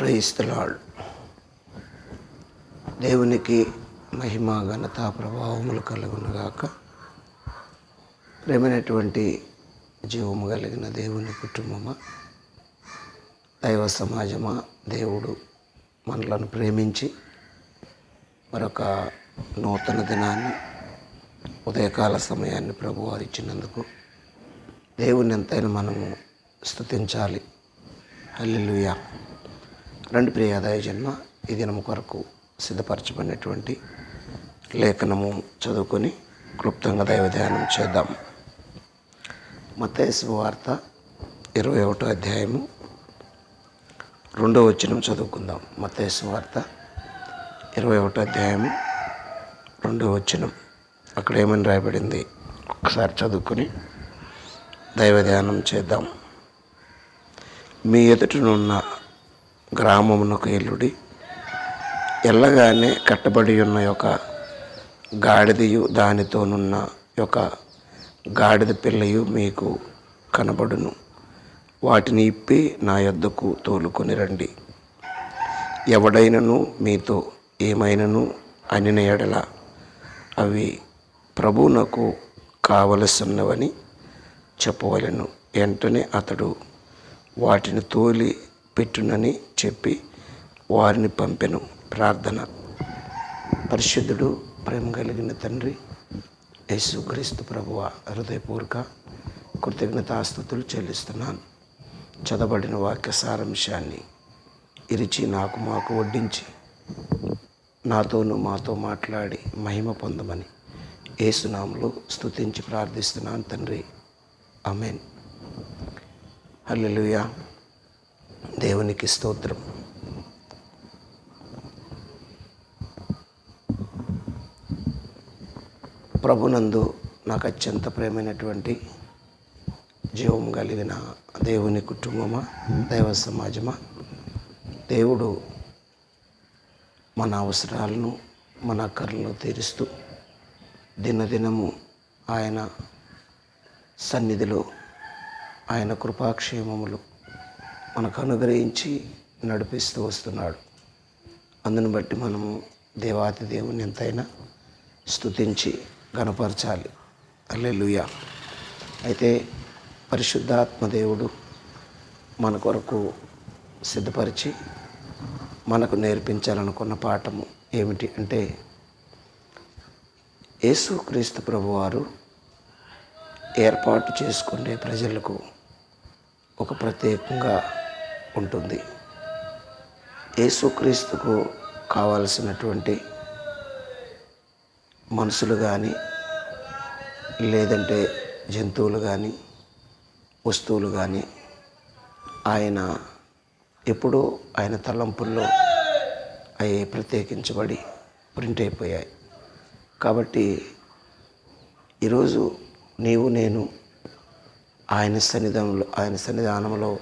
ప్రయిస్తున్నాడు దేవునికి మహిమ ఘనత ప్రభావములు కలుగునుగాక ప్రేమైనటువంటి జీవము కలిగిన దేవుని కుటుంబమా దైవ సమాజమా దేవుడు మనలను ప్రేమించి మరొక నూతన దినాన్ని ఉదయకాల సమయాన్ని ప్రభువారు ఇచ్చినందుకు దేవుని ఎంతైనా మనము స్తుతించాలి. హల్లెలుయా. రెండు ప్రియాదాయ జన్మ ఈ దినము కొరకు సిద్ధపరచబడినటువంటి లేఖనము చదువుకొని క్లుప్తంగా దైవ ధ్యానం చేద్దాం. మత్తేసు వార్త ఇరవై ఒకటో అధ్యాయము రెండో వచనం చదువుకుందాం. మత్తేసు వార్త ఇరవై ఒకటో అధ్యాయము రెండో వచనం. అక్కడ ఏమని రాయబడింది? ఒకసారి చదువుకొని దైవ ధ్యానం చేద్దాం. మీ ఎదుటనున్న గ్రామమునకు ఎల్లుడి ఎల్లగానే కట్టబడి ఉన్న యొక్క గాడిదయు దానితోనున్న యొక్క గాడిద పిల్లయు మీకు కనబడును. వాటిని ఇప్పి నా యొద్దకు తోలుకొని రండి. ఎవడైనను మీతో ఏమైనను అనిన ఎడల అవి ప్రభువునకు కావలసినవని చెప్పవలెను. వెంటనే అతడు వాటిని తోలి పెట్టునని చెప్పి వారిని పంపెను. ప్రార్థన. పరిశుద్ధుడు ప్రేమ కలిగిన తండ్రి యేసుక్రీస్తు ప్రభువ హృదయపూర్వక కృతజ్ఞతాస్థుతులు చెల్లిస్తున్నాను. చదవబడిన వాక్య సారాంశాన్ని ఇరిచి నాకు మాకు వడ్డించి నాతోనూ మాతో మాట్లాడి మహిమ పొందమని ఏసునాములు స్తుతించి ప్రార్థిస్తున్నాను తండ్రి. Amen hallelujah. దేవునికి స్తోత్రం. ప్రభునందు నాకు అత్యంత ప్రేమైనటువంటి జీవం కలిగిన దేవుని కుటుంబమా దైవ సమాజమా దేవుడు మన అవసరాలను మన అక్కర్లను తీరుస్తూ దినదినము ఆయన సన్నిధిలో ఆయన కృపాక్షేమములు మనకు అనుగ్రహించి నడిపిస్తూ వస్తున్నాడు. అందును బట్టి మనము దేవాతి దేవుని ఎంతైనా స్థుతించి గనపరచాలి అల్లెలుయ అయితే పరిశుద్ధాత్మ దేవుడు మన కొరకు సిద్ధపరిచి మనకు నేర్పించాలనుకున్న పాఠము ఏమిటి అంటే యేసుక్రీస్తు ప్రభువారు ఏర్పాటు చేసుకునే ప్రజలకు ఒక ప్రత్యేకంగా ఉంటుంది. యేసుక్రీస్తుకు కావలసినటువంటి మనుషులు కానీ లేదంటే జంతువులు కానీ వస్తువులు కానీ ఆయన ఎప్పుడూ ఆయన తలంపుల్లో అవి ప్రత్యేకించబడి ప్రింట్ అయిపోయాయి. కాబట్టి ఈరోజు నీవు నేను ఆయన సన్నిధానంలో ఆయన సన్నిధానంలో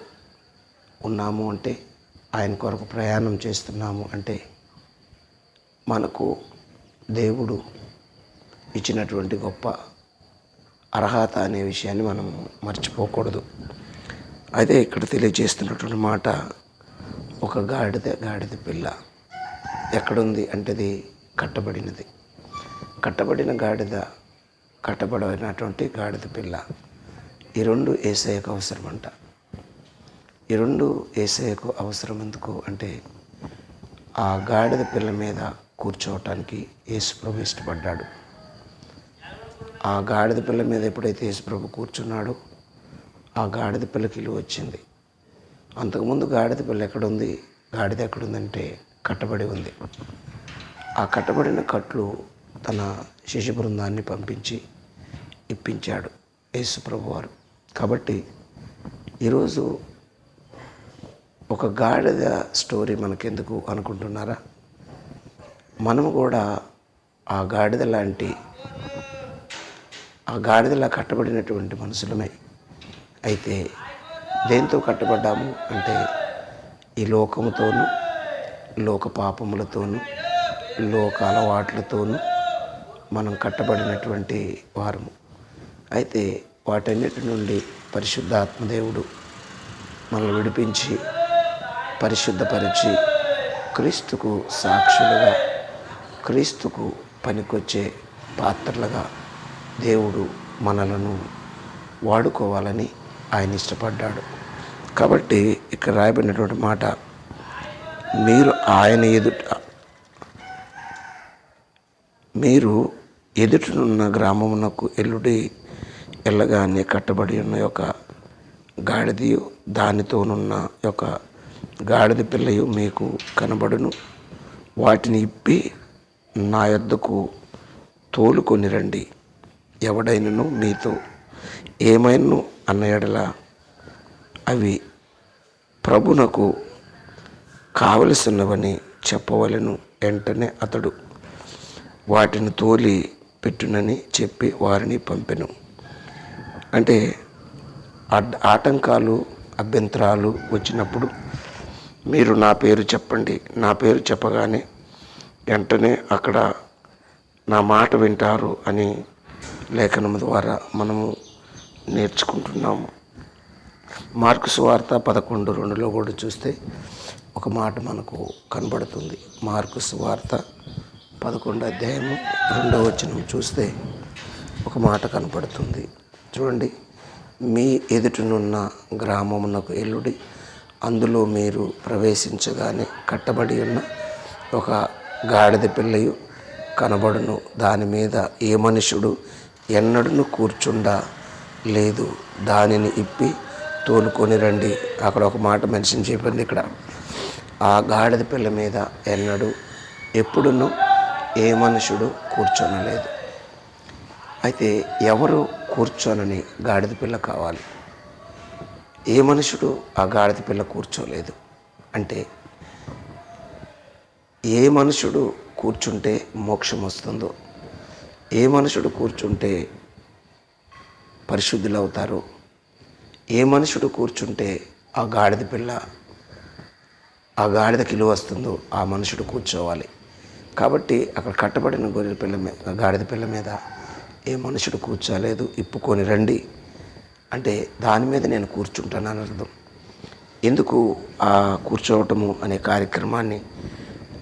ఉన్నాము అంటే ఆయన కొరకు ప్రయాణం చేస్తున్నాము అంటే మనకు దేవుడు ఇచ్చినటువంటి గొప్ప అర్హత అనే విషయాన్ని మనం మర్చిపోకూడదు. అయితే ఇక్కడ తెలియజేస్తున్నటువంటి మాట ఒక గాడిద గాడిద పిల్ల ఎక్కడుంది అంటే అది కట్టబడినది. కట్టబడిన గాడిద కట్టబడినటువంటి గాడిద పిల్ల ఈ రెండు ఏసఐకు అవసరం అంట ఈ రెండు ఏసయ్యకు అవసరం ఎందుకు? అంటే ఆ గాడిద పిల్ల మీద కూర్చోవటానికి యేసుప్రభు ఇష్టపడ్డాడు. ఆ గాడిద పిల్ల మీద ఎప్పుడైతే యేసుప్రభు కూర్చున్నాడో ఆ గాడిద పిల్లకి ఇల్లు వచ్చింది. అంతకుముందు గాడిద పిల్ల ఎక్కడుంది? గాడిద ఎక్కడుందంటే కట్టబడి ఉంది. ఆ కట్టబడిన కట్లు తన శిశు బృందాన్ని పంపించి ఇప్పించాడు యేసుప్రభు వారు. కాబట్టి ఈరోజు ఒక గాడిద స్టోరీ మనకెందుకు అనుకుంటున్నారా? మనము కూడా ఆ గాడిద లాంటి ఆ గాడిదలా కట్టబడినటువంటి మనుషులమే. అయితే దేంతో కట్టబడ్డాము అంటే ఈ లోకముతోనూ లోక పాపములతోనూ లోక అలవాట్లతోనూ మనం కట్టబడినటువంటి వారము. అయితే వాటన్నిటి నుండి పరిశుద్ధాత్మదేవుడు మనల్ని విడిపించి పరిశుద్ధపరిచి క్రీస్తుకు సాక్షులుగా క్రీస్తుకు పనికొచ్చే పాత్రలుగా దేవుడు మనలను వాడుకోవాలని ఆయన ఇష్టపడ్డాడు. కాబట్టి ఇక్కడ రాయబడినటువంటి మాట మీరు ఆయన ఎదుట మీరు ఎదుటనున్న గ్రామమునకు ఎల్లుడి ఎల్లగానే కట్టబడి ఉన్న యొక్క గాడిదయు దానితోనున్న యొక్క గాడిద పిల్లయు మీకు కనబడును. వాటిని ఇప్పి నా యొద్దకు తోలుకొని రండి. ఎవడైనను మీతో ఏమైనను అన్న ఎడల అవి ప్రభునకు కావలసినవని చెప్పవలను వెంటనే అతడు వాటిని తోలి పెట్టునని చెప్పి వారిని పంపెను. అంటే ఆటంకాలు అభ్యంతరాలు వచ్చినప్పుడు మీరు నా పేరు చెప్పండి. నా పేరు చెప్పగానే వెంటనే అక్కడ నా మాట వింటారు అని లేఖనం ద్వారా మనము నేర్చుకుంటున్నాము. మార్కు సువార్త పదకొండు రెండులో కూడా చూస్తే ఒక మాట మనకు కనబడుతుంది. మార్కు సువార్త పదకొండు అధ్యాయము రెండవ వచనం చూస్తే ఒక మాట కనపడుతుంది చూడండి మీ ఎదుటనున్న గ్రామమునకు ఎల్లుడి అందులో మీరు ప్రవేశించగానే కట్టబడి ఉన్న ఒక గాడిద పిల్లయు కనబడును. దాని మీద ఏ మనుషుడు ఎన్నడను కూర్చుండా లేదు. దానిని ఇప్పి తోలుకొని రండి. అక్కడ ఒక మాట మెన్షన్ చెప్పింది ఇక్కడ. ఆ గాడిద పిల్ల మీద ఎన్నడు ఎప్పుడును ఏ మనుషుడు కూర్చొనలేదు. అయితే ఎవరు కూర్చోనని గాడిద పిల్ల కావాలి? ఏ మనుషుడు ఆ గాడిద పిల్ల కూర్చోలేదు అంటే ఏ మనుషుడు కూర్చుంటే మోక్షం వస్తుందో ఏ మనుషుడు కూర్చుంటే పరిశుద్ధులు అవుతారు ఏ మనుషుడు కూర్చుంటే ఆ గాడిద పిల్ల ఆ గాడిద కిలువ వస్తుందో ఆ మనుషుడు కూర్చోవాలి. కాబట్టి అక్కడ కట్టబడిన గొర్రెల పిల్ల మీద గాడిద పిల్ల మీద ఏ మనుషుడు కూర్చోలేదు. ఇప్పుకొని రండి. అంటే దాని మీద నేను కూర్చుంటానని అర్థం. ఎందుకు ఆ కూర్చోవటము అనే కార్యక్రమాన్ని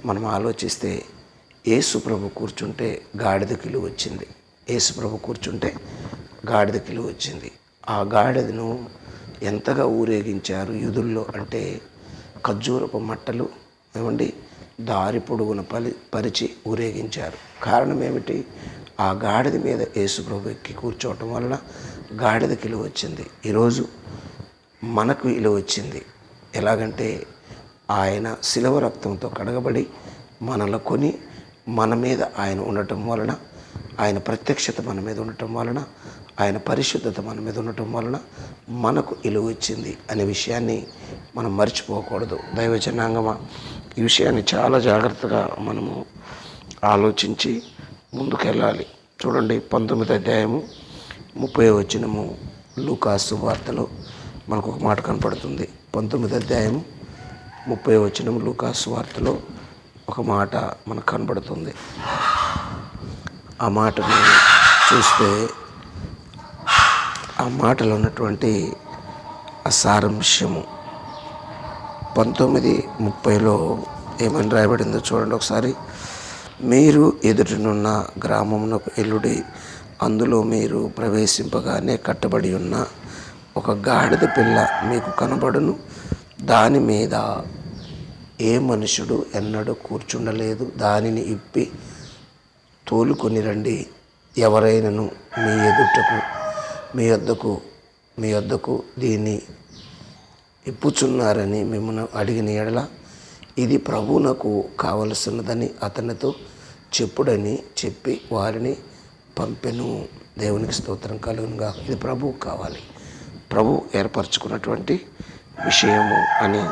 మనం ఆలోచిస్తే యేసుప్రభు కూర్చుంటే గాడిద కిలు వచ్చింది. యేసుప్రభు కూర్చుంటే గాడిద కిలు వచ్చింది. ఆ గాడిదను ఎంతగా ఊరేగించారు యుధుల్లో అంటే ఖర్జూరపు మట్టలు ఏమండి? దారి పొడుగున పలి పరిచి ఊరేగించారు. కారణం ఏమిటి? ఆ గాడిద మీద యేసుప్రభు ఎక్కి కూర్చోవటం వలన గాడిదకి కిలువ వచ్చింది. ఈరోజు మనకు విలువ వచ్చింది. ఎలాగంటే ఆయన శిలవ రక్తంతో కడగబడి మనలో కొని మన మీద ఆయన ఉండటం వలన ఆయన ప్రత్యక్షత మన మీద ఉండటం వలన ఆయన పరిశుద్ధత మన మీద ఉండటం వలన మనకు ఇలువ వచ్చింది అనే విషయాన్ని మనం మర్చిపోకూడదు. దైవజనాంగమా ఈ విషయాన్ని చాలా జాగ్రత్తగా మనము ఆలోచించి ముందుకెళ్ళాలి. చూడండి పంతొమ్మిది అధ్యాయము ముప్పై వచ్చినము లూకాసు వార్తలో మనకు ఒక మాట కనపడుతుంది. పంతొమ్మిది అధ్యాయం ముప్పై వచ్చినము లూకాసు వార్తలో ఒక మాట మనకు కనబడుతుంది ఆ మాటను చూస్తే ఆ మాటలో ఉన్నటువంటి ఆ పంతొమ్మిది ముప్పైలో ఏమని రాయబడిందో చూడండి ఒకసారి. మీరు ఎదుటనున్న గ్రామమునకు ఎల్లుడి అందులో మీరు ప్రవేశింపగానే కట్టబడి ఉన్న ఒక గాడిద పిల్ల మీకు కనబడును. దాని మీద ఏ మనుషుడు ఎన్నడూ కూర్చుండలేదు. దానిని ఇప్పి తోలుకొని రండి. ఎవరైనను మీ ఎదుటకు మీ వద్దకు మీ వద్దకు దీన్ని ఇప్పుచున్నారని మిమ్మల్ని అడిగిన ఎడల ఇది ప్రభువునకు కావలసినదని అతనితో చెప్పుడని చెప్పి వారిని పంపెను. దేవునికి స్తోత్రం కలుగునుగా. ఇది ప్రభువు కావాలి. ప్రభు ఏర్పరచుకున్నటువంటి విషయము అని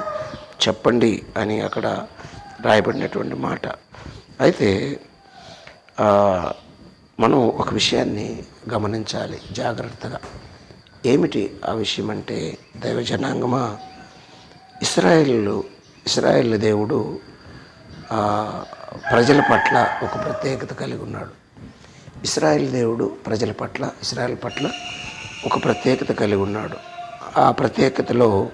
చెప్పండి అని అక్కడ రాయబడినటువంటి మాట. అయితే మనం ఒక విషయాన్ని గమనించాలి జాగ్రత్తగా. ఏమిటి ఆ విషయం అంటే దైవ జనాంగమా ఇస్రాయేలు ఇస్రాయేల్ దేవుడు ప్రజల పట్ల ఒక ప్రత్యేకత కలిగి ఉన్నాడు. ఇస్రాయల్ దేవుడు ప్రజల పట్ల ఇస్రాయల్ పట్ల ఒక ప్రత్యేకత కలిగి ఉన్నాడు. ఆ ప్రత్యేకతలో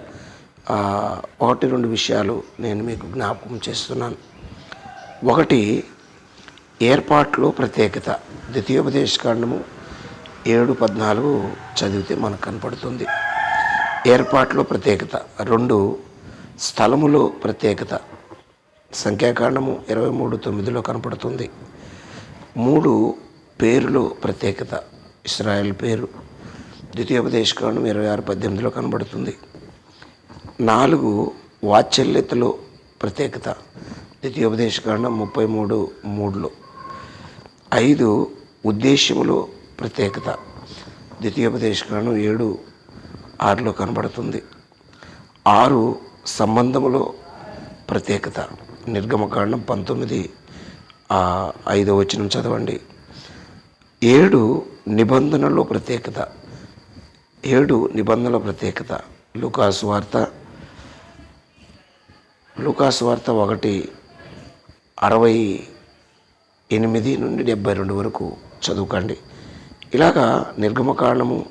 ఒకటి రెండు విషయాలు నేను మీకు జ్ఞాపకం చేస్తున్నాను. ఒకటి ఏర్పాట్లో ప్రత్యేకత. ద్వితీయోపదేశకాండము ఏడు పద్నాలుగు చదివితే మనకు కనపడుతుంది. ఏర్పాట్లో ప్రత్యేకత. రెండు స్థలములో ప్రత్యేకత. సంఖ్యాకాండము ఇరవై మూడు తొమ్మిదిలో కనపడుతుంది. మూడు పేరులో ప్రత్యేకత ఇస్రాయల్ పేరు. ద్వితీయోపదేశకాండం ఇరవై ఆరు పద్దెనిమిదిలో కనబడుతుంది. నాలుగు వాత్సల్యతలో ప్రత్యేకత ద్వితీయోపదేశకాండం ముప్పై మూడు మూడులో. ఐదు ఉద్దేశములో ప్రత్యేకత ద్వితీయోపదేశకాండం ఏడు ఆరులో కనబడుతుంది. ఆరు సంబంధములో ప్రత్యేకత. నిర్గమకాండం పంతొమ్మిది ఐదో వచనం చదవండి. ఏడు నిబంధనలో ప్రత్యేకత. ఏడు నిబంధనల ప్రత్యేకత. లుకాస్ వార్త. లుకాస్ వార్త ఒకటి అరవై ఎనిమిది నుండి డెబ్బై రెండు వరకు చదువుకోండి. ఇలాగా నిర్గమకాండము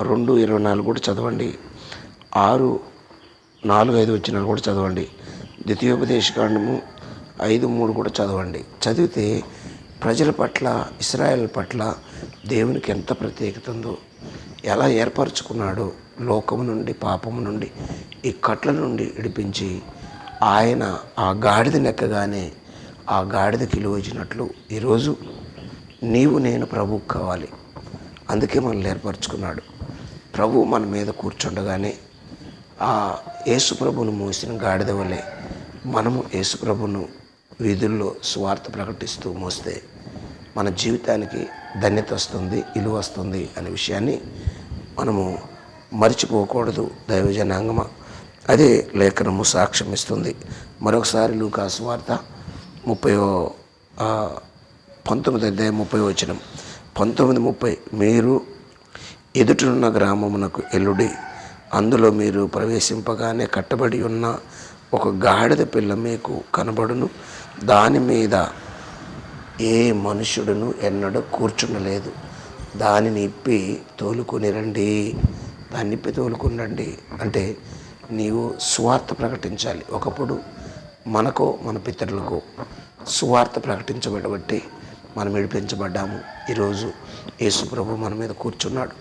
రెండు ఇరవై నాలుగు కూడా చదవండి. ఆరు నాలుగు ఐదు వచ్చినాలు కూడా చదవండి. ద్వితీయోపదేశకాండము ఐదు మూడు కూడా చదవండి. చదివితే ప్రజల పట్ల ఇస్రాయల్ పట్ల దేవునికి ఎంత ప్రత్యేకత ఉందో ఎలా ఏర్పరచుకున్నాడో లోకము నుండి పాపము నుండి ఈ కట్ల నుండి ఇడిపించి ఆయన ఆ గాడిద నెక్కగానే ఆ గాడిద కిలువచ్చినట్లు ఈరోజు నీవు నేను ప్రభువు కావాలి. అందుకే మనల్ని ఏర్పరచుకున్నాడు. ప్రభు మన మీద కూర్చుండగానే ఆ యేసు ప్రభును మోసిన గాడిద వలె మనము యేసుప్రభును వీధుల్లో స్వార్థ ప్రకటిస్తూ మోస్తే మన జీవితానికి ధన్యత వస్తుంది ఇలువ వస్తుంది అనే విషయాన్ని మనము మర్చిపోకూడదు దైవజనాంగమ. అదే లేఖనము సాక్ష్యం ఇస్తుంది మరొకసారి లూకా స్వార్త ముప్పై పంతొమ్మిది అధ్యాయం ముప్పై వచనం. పంతొమ్మిది ముప్పై మీరు ఎదుటనున్న గ్రామమునకు ఎల్లుడి అందులో మీరు ప్రవేశింపగానే కట్టబడి ఉన్న ఒక గాడిద పిల్ల మీకు కనబడును దాని మీద ఏ మనుషుడును ఎన్నడూ కూర్చుండలేదు దానిని ఇప్పి తోలుకొని రండి దాన్ని ఇప్పి తోలుకొని రండి. అంటే నీవు స్వార్థ ప్రకటించాలి. ఒకప్పుడు మనకో మన పితరులకు స్వార్థ ప్రకటించబడబట్టి మనం విడిపించబడ్డాము. ఈరోజు యేసుప్రభు మన మీద కూర్చున్నాడు.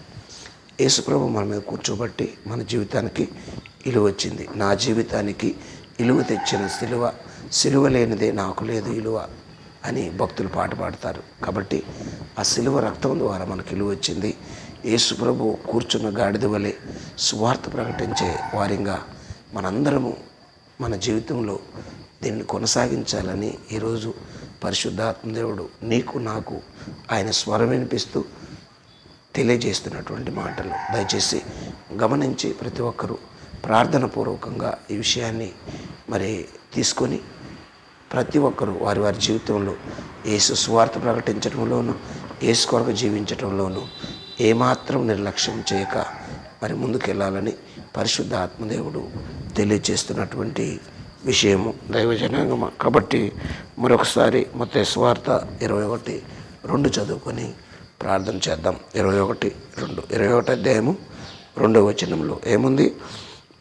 యేసుప్రభు మన మీద కూర్చోబట్టి మన జీవితానికి ఇలువ వచ్చింది నా జీవితానికి ఇలువ తెచ్చిన సిలువ సిలువ లేనిదే నాకు లేదు ఇలువ అని భక్తులు పాట పాడతారు. కాబట్టి ఆ సిలువ రక్తం ద్వారా మనకి ఇలువ వచ్చింది. యేసుప్రభు కూర్చున్న గాడిద వలె సువార్త ప్రకటించే వారిగా మనందరము మన జీవితంలో దీన్ని కొనసాగించాలని ఈరోజు పరిశుద్ధాత్మదేవుడు నీకు నాకు ఆయన స్వరం వినిపిస్తూ తెలియజేస్తున్నటువంటి మాటలు. దయచేసి గమనించి ప్రతి ఒక్కరూ ప్రార్థన పూర్వకంగా ఈ విషయాన్ని మరి తీసుకొని ప్రతి ఒక్కరూ వారి వారి జీవితంలో యేసు స్వార్థ ప్రకటించడంలోనూ యేసు కొరకు జీవించడంలోనూ ఏమాత్రం నిర్లక్ష్యం చేయక మరి ముందుకెళ్ళాలని పరిశుద్ధ ఆత్మదేవుడు తెలియజేస్తున్నటువంటి విషయము. దైవజనాంగమ. కాబట్టి మరొకసారి మొత్తం స్వార్థ ఇరవై ఒకటి రెండు చదువుకొని ప్రార్థన చేద్దాం. ఇరవై ఒకటి రెండు ఇరవై ఒకటి అధ్యాయము రెండవ వచనంలో ఏముంది?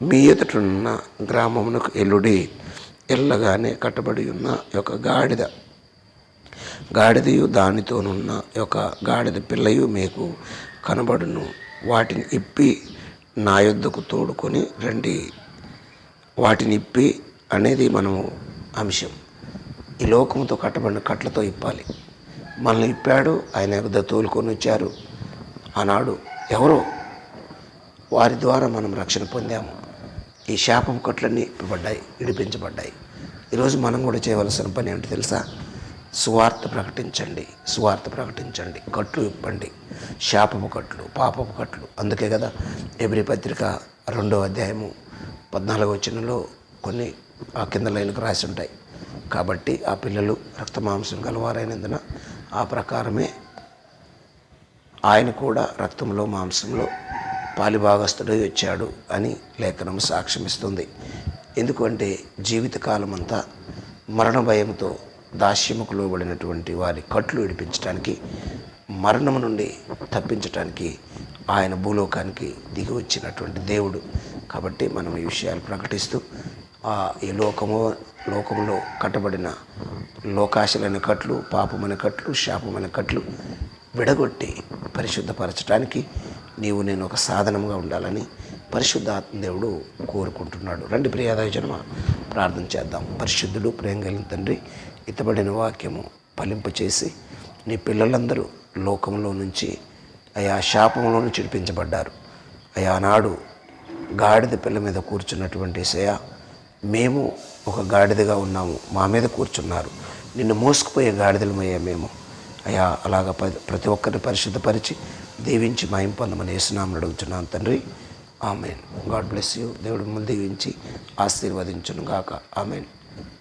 మీ ఎదుటనున్న గ్రామమునకు ఎల్లుడి ఎల్లగానే కట్టబడి ఉన్న యొక్క గాడిద. గాడిదయు దానితోనున్న ఒక గాడిద పిల్లయు మీకు కనబడును. వాటిని ఇప్పి నా యొద్దకు తోడుకొని రండి. వాటిని ఇప్పి అనేది మనము అంశం. ఈ లోకంతో కట్టబడిన కట్లతో ఇప్పాలి. మనల్ని ఇప్పాడు ఆయన యొద్ద తోలుకొని వచ్చారు. ఆనాడు ఎవరో వారి ద్వారా మనం రక్షణ పొందాము. ఈ శాపం కట్లన్నీ ఇప్పబడ్డాయి విడిపించబడ్డాయి. ఈరోజు మనం కూడా చేయవలసిన పని ఏమిటి తెలుసా? సువార్త ప్రకటించండి సువార్త ప్రకటించండి కట్లు ఇప్పండి. శాపపు కట్లు పాపపు కట్లు. అందుకే కదా ఎబ్రి పత్రిక రెండో అధ్యాయము పద్నాలుగో వచ్చినలో కొన్ని ఆ కింద లైన్లకు రాసి ఉంటాయి. కాబట్టి ఆ పిల్లలు రక్తమాంసం గలవారైనందున ఆ ప్రకారమే ఆయన కూడా రక్తంలో మాంసంలో పాలిభాగస్తుడై వచ్చాడు అని లేఖనం సాక్ష్యమిస్తుంది. ఎందుకంటే జీవితకాలం అంతా మరణ భయంతో దాస్యముకు లోబడినటువంటి వారి కట్లు విడిపించడానికి మరణము నుండి తప్పించటానికి ఆయన భూలోకానికి దిగి వచ్చినటువంటి దేవుడు. కాబట్టి మనం ఈ విషయాలు ప్రకటిస్తూ ఆ ఈ లోకము లోకంలో కట్టబడిన లోకాశలైన కట్లు పాపమైన కట్లు శాపమైన కట్లు విడగొట్టి పరిశుద్ధపరచడానికి నీవు నేను ఒక సాధనముగా ఉండాలని పరిశుద్ధాత్మ దేవుడు కోరుకుంటున్నాడు. రెండు ప్రియాదాయ ప్రార్థన చేద్దాం. పరిశుద్ధుడు ప్రేమ కలిగిన తండ్రి ఇతబడిన వాక్యము ఫలింపు చేసి నీ పిల్లలందరూ లోకంలో నుంచి అయా శాపంలో నుంచి విడిపించబడ్డారు. అయా నాడు గాడిద పిల్ల మీద కూర్చున్నటువంటి శయ మేము ఒక గాడిదగా ఉన్నాము మా మీద కూర్చున్నారు. నిన్ను మోసుకుపోయే గాడిదలమయ్యా మేము. అయా అలాగ ప- ప్రతి ఒక్కరిని పరిశుద్ధపరిచి దీవించి మాయం పొందమని వేసునామని అడుగుతున్నాను తండ్రి. ఆమెన్. God bless you. దేవుడు మిమ్మల్ని దీవించి ఆశీర్వదించును గాక ఆమెన్.